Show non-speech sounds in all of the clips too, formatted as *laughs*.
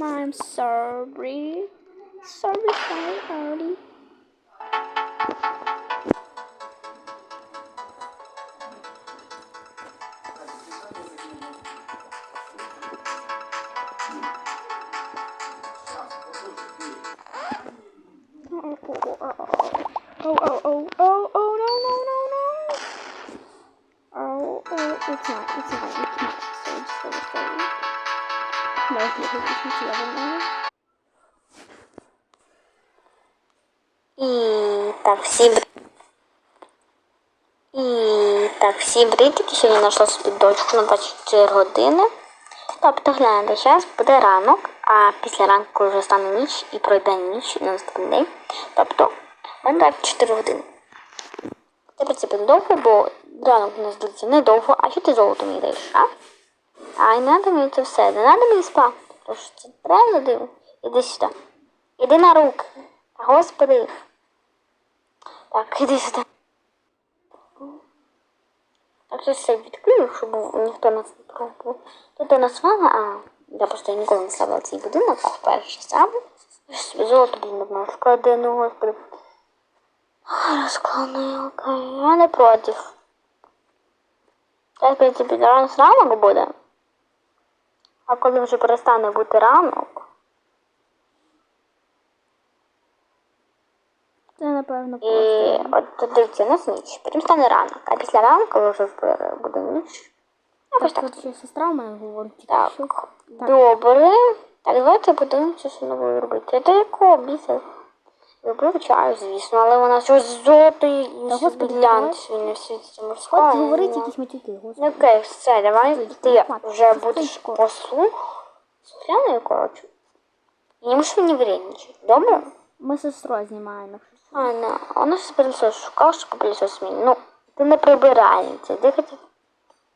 I'm sorry. Sorry, sorry, sorry. it's not. It's not. І так, всім. І так, всім привіт. Сьогодні знайшла собі дочку на 24 години. Тобто гляньте, зараз буде ранок, а після ранку вже стане ніч і пройде ніч на наступний день. Тобто, на 24 години. Це буде довго, бо ранок у нас здається недовго, а що ти золото мені даєш, а? Ай, не треба мені це все, не треба мені спати. Тож це реально диво. Іди сюди. Іди на руки. Господи. Так, іди сюди. Так, я все відкрию, щоб ніхто нас не пробував. Тут у нас ванна, а я просто ніколи не ставила цей будинок, вперше ставлю. Золото, блін, одного складе, ну господи. Розкладно, окей, я не проти. Це, в принципі, зараз ранок буде. А коли вже перестане бути ранок, Це, напевно, І просто. от дивіться, у нас ніч. Потім стане ранок. А після ранку вже буде ніч. Якось Так, так. от ще сестра в мене говорить. Так. Так. Добре. Так, давайте подивимося, що новою робити. Це якого біса? Люблю чаю, звісно, але вона щось золотої і Та, все господи, бриллянт, не всі ці морська. От говорить якісь матюки, Ну господи. окей, все, давай ти вже це будеш скільки? послух. Слухляною, коротше. І не можеш мені вредничати. Добре? Ми сестрою знімаємо. А, ну, вона щось пилісос шукала, що пилісос мій. Ну, ти не прибиральниця. Ти хотів...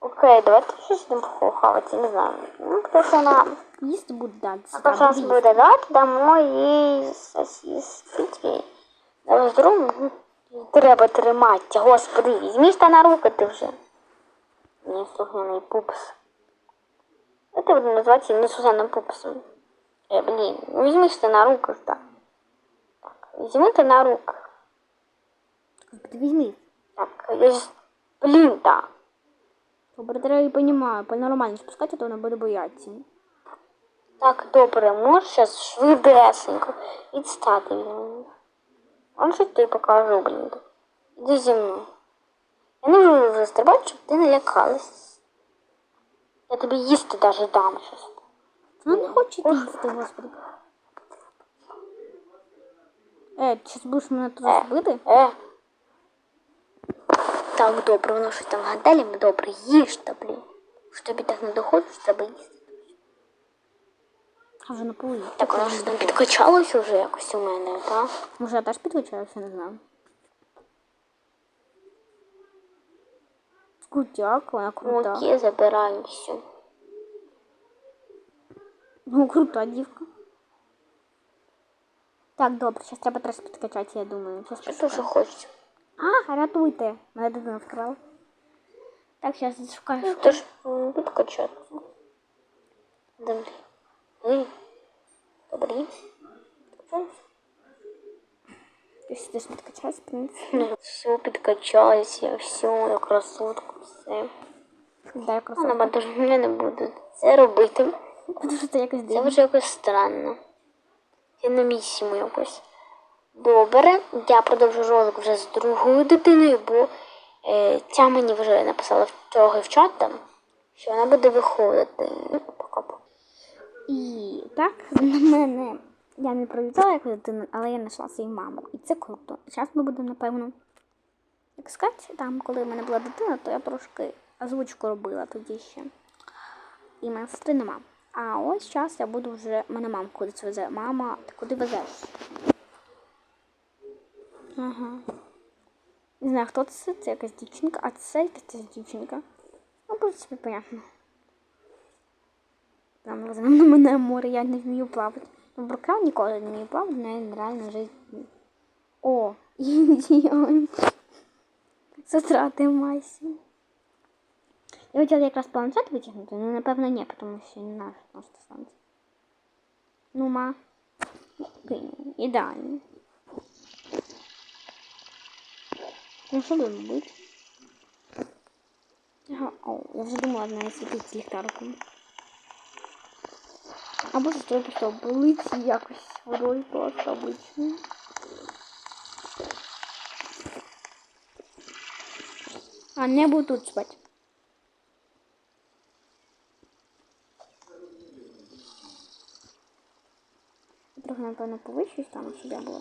Окей, давайте щось будемо хавати, не знаю. Ну, що вона... Їсти буде дати. А то що нас буде давати, дамо їй сосиски. Дві. Але з треба тримати. Господи, візьміш та на руки ти вже. Ні, пупс. Я тебе буду називати несусанним пупсом. Е, блін, візьміш ти на руки так. Так, візьми ти на руки. Ти візьми. Так, я ж... Блін, так. Добре, я її розумію. По-нормально спускати, то вона буде боятися. Так, добре, можеш зараз швидесенько відстати від мене. Он що ти покажу, блін. Іди зі мною. Я не можу вже стрибати, щоб ти не лякалась. Я тобі їсти навіть дам щось. Вона не хоче їсти, господи. Е, ти зараз будеш мене тут розбити? Е. Так, добре, воно щось там гадалі, добре, їж та, блін. Що тобі так не доходить, треба їсти. А вже на полі. Так, воно щось там підкачалося вже якось у мене, так? Може, я теж підвичаюся, не знаю. Крутяк, вона крута. Окей, забираю все. Ну, крута дівка. Так, добре, зараз треба трохи підкачати, я думаю. Щас Що дуже хочеться. А, рятуйте. Мене дитина вкрала. Так, зараз шукаю. Ну, шукаю. теж підкачати. Добрі. Ой. Добрі. Ти сидиш підкачати, принц. Ну, все, підкачаюся, все, я красотка, все. Дай Вона красотку. бадож мене не буде це робити. Що це якось Це вже якось странно. Я на місіму якось. Добре, я продовжу ролик вже з другою дитиною, бо е, ця мені вже написала вчора в чат там, що вона буде виходити. І так, *laughs* на мене я не привітала як дитину, але я знайшла свою маму. І це круто. Зараз ми будемо, напевно, як сказати, там, коли в мене була дитина, то я трошки озвучку робила тоді ще. І мене сестри нема. А ось зараз я буду вже. Мене мама кудись везе. Мама, ти куди везеш? Ага. Не знаю, хто це, це якась дівчинка, а це якась дівчинка. Ну, в принципі, понятно. Там на мене море, я не вмію плавати. Ну, Брука ніколи не вмію плавати, але реально жити. О, індіон. Затрати масі. Я хотіла якраз планшет витягнути, але напевно ні, тому що не наш на станції. Ну, ма. Ідеально. Ну, що тут робити? Ага, о, я вже думала на світить ліхтариком. Або застрою просто облиці якось водою просто обличною. А не буду тут спати. Трохи, напевно, повищусь там, у себе була.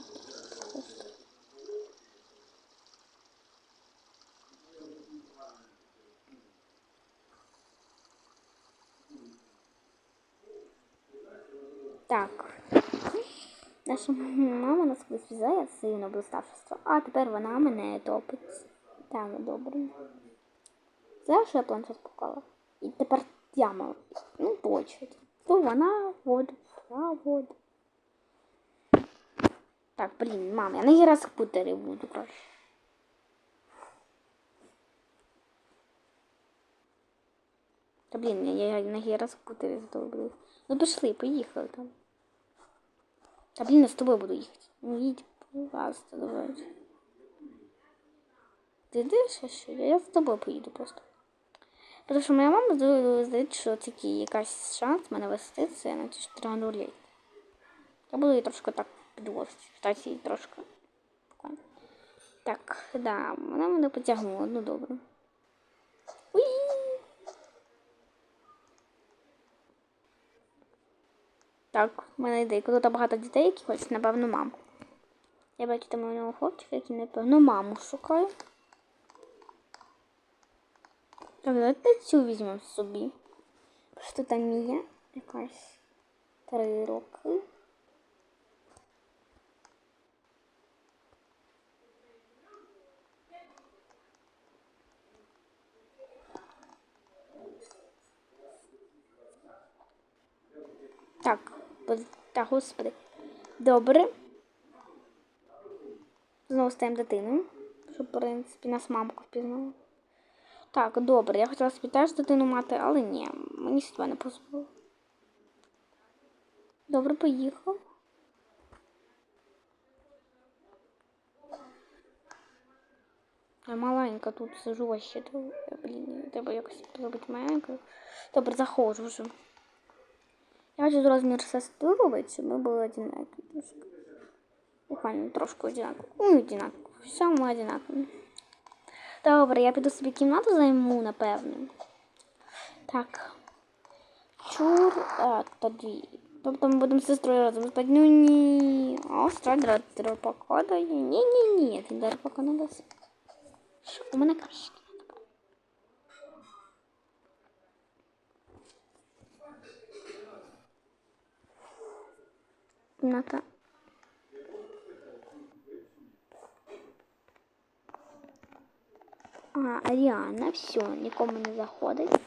Так. Наша мама нас визвізає сильно блиставшество, а тепер вона мене топить. Так, ну, добре. Зараз я планшет поклала. І тепер я мала. Ну, почать. То вона воду, я воду. Так, блін, мам, я на гіроскутері буду краще. Та блін, я, я на гіроскутері здобрив. Ну пішли, поїхали там. Та блін, я з тобою буду їхати. Ну їдь, пожалуйста, давай. Ти дивишся, що я, я з тобою поїду просто. Тому що моя мама здається, що такий якась шанс мене вести, це на ті 4 нулі. Я буду її трошки так підвозити. Кстати, її трошки. Так, да, вона мене потягнула, ну добре. Так, в мене ідея. Коли там багато дітей, які хочуть, напевно, маму. Я бачу там у нього хлопчика, який, напевно, маму шукає. Так, давайте цю візьмемо собі. Просто там є якась три роки. Так, бо- та господи. Добре. Знову стаємо дитиною, щоб, в принципі, нас мамка впізнала. Так, добре, я хотіла собі теж дитину мати, але ні, мені себе не дозволило. Добре, поїхав. Я маленька тут сижу вообще. Блін, треба якось зробити маленькою. Добре, заходжу вже. Я хочу розмір сестри, щоб ми були одинакові трошки. Буквально трошки одинаково. Ну, одинаково. Все ми одинакові. Добре, я піду собі кімнату займу, напевно. Так. Чур, а, тоді. Тобто ми будемо з сестрою разом спати. Ну ні. О, страдра походу. Ні, ні, ні, ти поконалася. У мене краще. Кімната. А, Аріана, все, нікому не заходить.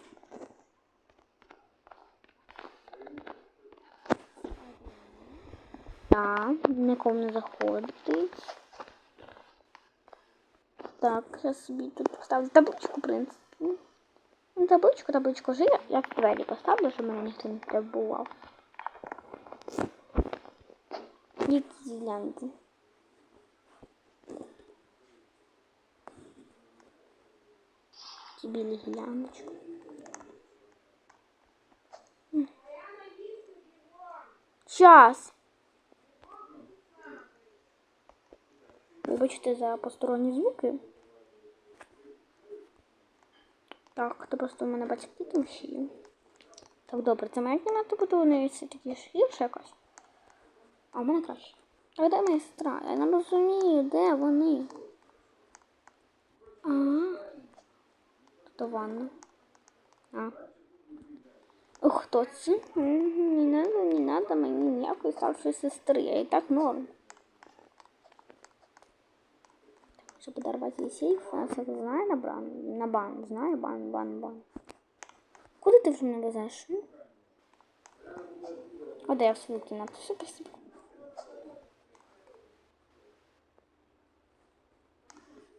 Так, нікому не заходить. Так, зараз собі тут поставлю табличку, в принципі. Ну, табличку, табличку вже я, я в двері поставлю, щоб мене ніхто не требував. Які зілянки. Ці білі гіляночки. Щас. Вибачте за посторонні звуки. Так, то просто в мене батьки там ще є. Так, добре, це моя кімната буде у неї все таки ж гірше якось. А в мене краще. А де моя сестра? Я не розумію, де вони. А. Тут ванна. А. Хто це? Не надо, не надо мені ніякої старшої сестри. Я і так норм. Щоб подорвати їй сейф, вона це знає на бан, на бан, знає бан, бан, бан. Куди ти вже мене везеш? А де я в свою кімнату? Все спасибо.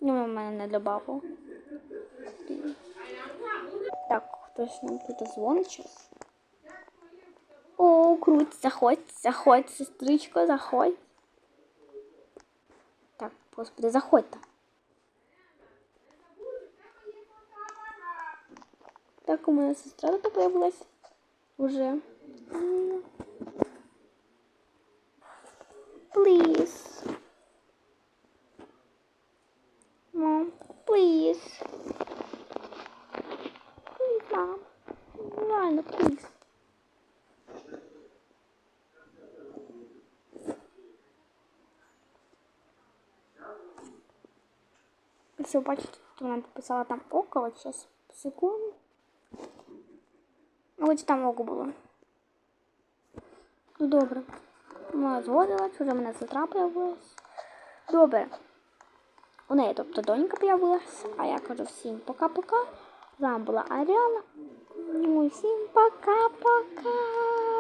Ну, в мене не добавив. Так, хтось нам тут дзвонить. О, круть, заходь, заходь, сестричко, заходь. Так, господи, заходьте. Так, у мене сестра тут появилась. Уже. Please. Mom, please. Please, mom. Ладно, please. Якщо бачите, то вона написала там около, зараз, секунду. Ну, ось там око. Ну, добре. Вона згодилась, вже мене сестра появилась. Добре. У неї, тобто, донька появилась, а я кажу всім пока-пока. З вами була Аріана. Ну, всім пока-пока.